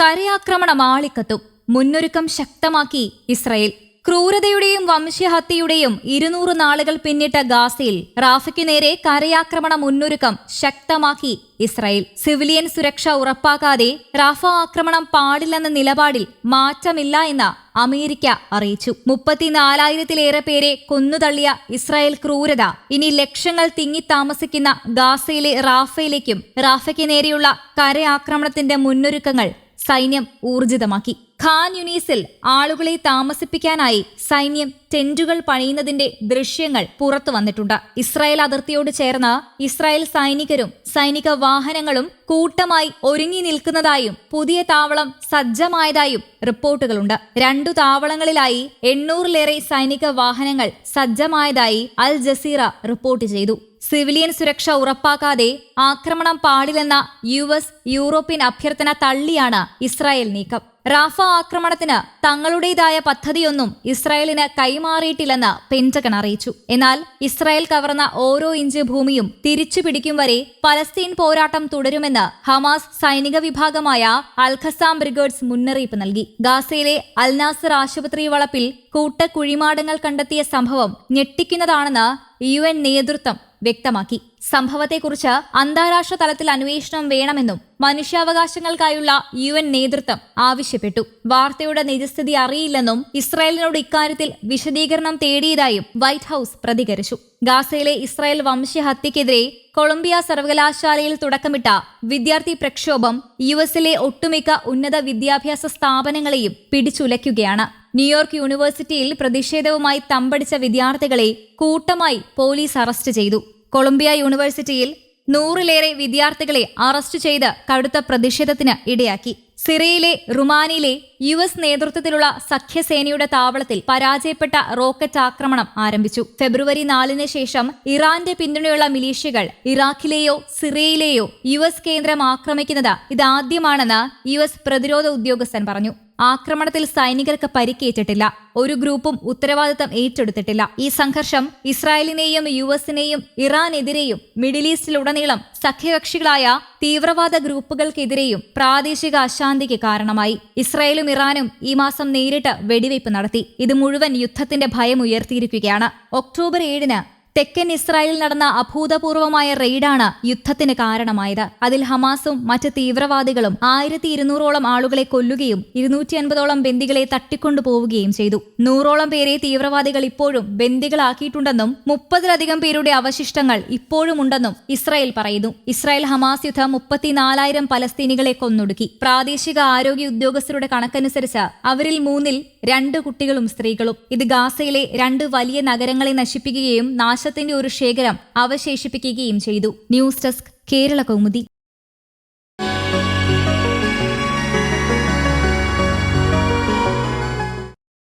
കരയാക്രമണം ആളിക്കത്തും. മുന്നൊരുക്കം ശക്തമാക്കി ഇസ്രയേൽ. ക്രൂരതയുടെയും വംശഹത്യയുടെയും ഇരുന്നൂറ് നാളുകൾ പിന്നിട്ട ഗാസയിൽ റാഫയ്ക്കു നേരെ കരയാക്രമണ മുന്നൊരുക്കം ശക്തമാക്കി ഇസ്രായേൽ. സിവിലിയൻ സുരക്ഷ ഉറപ്പാക്കാതെ റാഫ ആക്രമണം പാടില്ലെന്ന നിലപാടിൽ മാറ്റമില്ല എന്ന് അമേരിക്ക അറിയിച്ചു. മുപ്പത്തിനാലായിരത്തിലേറെ പേരെ കൊന്നുതള്ളിയ ഇസ്രായേൽ ക്രൂരത ഇനി ലക്ഷങ്ങൾ തിങ്ങി താമസിക്കുന്ന ഗാസയിലെ റാഫയിലേക്കും റാഫയ്ക്ക് നേരെയുള്ള കരയാക്രമണത്തിന്റെ മുന്നൊരുക്കങ്ങൾ സൈന്യം ഊർജിതമാക്കി. ഖാൻ യുനീസിൽ ആളുകളെ താമസിപ്പിക്കാനായി സൈന്യം ടെന്റുകൾ പണിയുന്നതിന്റെ ദൃശ്യങ്ങൾ പുറത്തു വന്നിട്ടുണ്ട്. ഇസ്രായേൽ അതിർത്തിയോട് ചേർന്ന ഇസ്രായേൽ സൈനികരും സൈനിക വാഹനങ്ങളും കൂട്ടമായി ഒരുങ്ങി നിൽക്കുന്നതായും പുതിയ താവളം സജ്ജമായതായും റിപ്പോർട്ടുകളുണ്ട്. രണ്ടു താവളങ്ങളിലായി എണ്ണൂറിലേറെ സൈനിക വാഹനങ്ങൾ സജ്ജമായതായി അൽ ജസീറ റിപ്പോർട്ട് ചെയ്തു. സിവിലിയൻ സുരക്ഷ ഉറപ്പാക്കാതെ ആക്രമണം പാടില്ലെന്ന യു എസ് യൂറോപ്യൻ അഭ്യർത്ഥന തള്ളിയാണ് ഇസ്രായേൽ നീക്കം. റാഫ ആക്രമണത്തിന് തങ്ങളുടേതായ പദ്ധതിയൊന്നും ഇസ്രായേലിന് കൈമാറിയിട്ടില്ലെന്ന് പെന്റഗൺ അറിയിച്ചു. എന്നാൽ ഇസ്രായേൽ കവർന്ന ഓരോ ഇഞ്ച് ഭൂമിയും തിരിച്ചു പിടിക്കും വരെ പലസ്തീൻ പോരാട്ടം തുടരുമെന്ന് ഹമാസ് സൈനിക വിഭാഗമായ അൽഖസാം ബ്രിഗേഡ്സ് മുന്നറിയിപ്പ് നൽകി. ഗാസയിലെ അൽനാസർ ആശുപത്രി വളപ്പിൽ കൂട്ട കുഴിമാടങ്ങൾ കണ്ടെത്തിയ സംഭവം ഞെട്ടിക്കുന്നതാണെന്ന് യു എൻ നേതൃത്വം വ്യക്തമാക്കി. സംഭവത്തെക്കുറിച്ച് അന്താരാഷ്ട്ര തലത്തിൽ അന്വേഷണം വേണമെന്നും മനുഷ്യാവകാശങ്ങൾക്കായുള്ള യു എൻ നേതൃത്വം ആവശ്യപ്പെട്ടു. വാർത്തയുടെ നിജസ്ഥിതി അറിയില്ലെന്നും ഇസ്രായേലിനോട് ഇക്കാര്യത്തിൽ വിശദീകരണം തേടിയതായും വൈറ്റ് ഹൌസ് പ്രതികരിച്ചു. ഗാസയിലെ ഇസ്രായേൽ വംശഹത്യക്കെതിരെ കൊളംബിയ സർവകലാശാലയിൽ തുടക്കമിട്ട വിദ്യാർത്ഥി പ്രക്ഷോഭം യു എസിലെ ഒട്ടുമിക്ക ഉന്നത വിദ്യാഭ്യാസ സ്ഥാപനങ്ങളെയും പിടിച്ചുലയ്ക്കുകയാണ്. ന്യൂയോർക്ക് യൂണിവേഴ്സിറ്റിയിൽ പ്രതിഷേധവുമായി തമ്പടിച്ച വിദ്യാർത്ഥികളെ കൂട്ടമായി പോലീസ് അറസ്റ്റ് ചെയ്തു. കൊളംബിയ യൂണിവേഴ്സിറ്റിയിൽ നൂറിലേറെ വിദ്യാർത്ഥികളെ അറസ്റ്റ് ചെയ്ത് കടുത്ത പ്രതിഷേധത്തിന് ഇടയാക്കി. സിറിയയിലെ റുമാനിയിലെ യു എസ് നേതൃത്വത്തിലുള്ള സഖ്യസേനയുടെ താവളത്തിൽ പരാജയപ്പെട്ട റോക്കറ്റ് ആക്രമണം ആരംഭിച്ചു. ഫെബ്രുവരി നാലിന് ശേഷം ഇറാന്റെ പിന്തുണയുള്ള മിലീഷ്യകൾ ഇറാഖിലെയോ സിറിയയിലെയോ യു എസ് കേന്ദ്രം ആക്രമിക്കുന്നത് ഇതാദ്യമാണെന്ന് യു എസ് പ്രതിരോധ ഉദ്യോഗസ്ഥൻ പറഞ്ഞു. ആക്രമണത്തിൽ സൈനികർക്ക് പരിക്കേറ്റിട്ടില്ല. ഒരു ഗ്രൂപ്പും ഉത്തരവാദിത്തം ഏറ്റെടുത്തിട്ടില്ല. ഈ സംഘർഷം ഇസ്രായേലിനെയും യു എസിനെയും ഇറാനെതിരെയും മിഡിൽ ഈസ്റ്റിലുടനീളം സഖ്യകക്ഷികളായ തീവ്രവാദ ഗ്രൂപ്പുകൾക്കെതിരെയും പ്രാദേശിക അശാന്തിക്ക് കാരണമായി. ഇസ്രായേലും ഇറാനും ഈ മാസം നേരിട്ട് വെടിവയ്പ് നടത്തി. ഇത് മുഴുവൻ യുദ്ധത്തിന്റെ ഭയം ഉയർത്തിയിരിക്കുകയാണ്. ഒക്ടോബർ ഏഴിന് തെക്കൻ ഇസ്രായേലിൽ നടന്ന അഭൂതപൂർവമായ റെയ്ഡാണ് യുദ്ധത്തിന് കാരണമായത്. അതിൽ ഹമാസും മറ്റ് തീവ്രവാദികളും ആയിരത്തി ഇരുന്നൂറോളം ആളുകളെ കൊല്ലുകയും ഇരുന്നൂറ്റി അൻപതോളം ബന്ദികളെ തട്ടിക്കൊണ്ടുപോവുകയും ചെയ്തു. നൂറോളം പേരെ തീവ്രവാദികൾ ഇപ്പോഴും ബന്ദികളാക്കിയിട്ടുണ്ടെന്നും മുപ്പതിലധികം പേരുടെ അവശിഷ്ടങ്ങൾ ഇപ്പോഴും ഉണ്ടെന്നും ഇസ്രായേൽ പറയുന്നു. ഇസ്രായേൽ ഹമാസ് യുദ്ധം മുപ്പത്തിനാലായിരം പലസ്തീനികളെ കൊന്നൊടുക്കി. പ്രാദേശിക ആരോഗ്യ ഉദ്യോഗസ്ഥരുടെ കണക്കനുസരിച്ച് അവരിൽ മൂന്നിൽ രണ്ട് കുട്ടികളും സ്ത്രീകളും. ഇത് ഗാസയിലെ രണ്ട് വലിയ നഗരങ്ങളെ നശിപ്പിക്കുകയും നാശത്തിന്റെ ഒരു ശേഖരം അവശേഷിപ്പിക്കുകയും ചെയ്തു. News desk Kerala Kaumudi.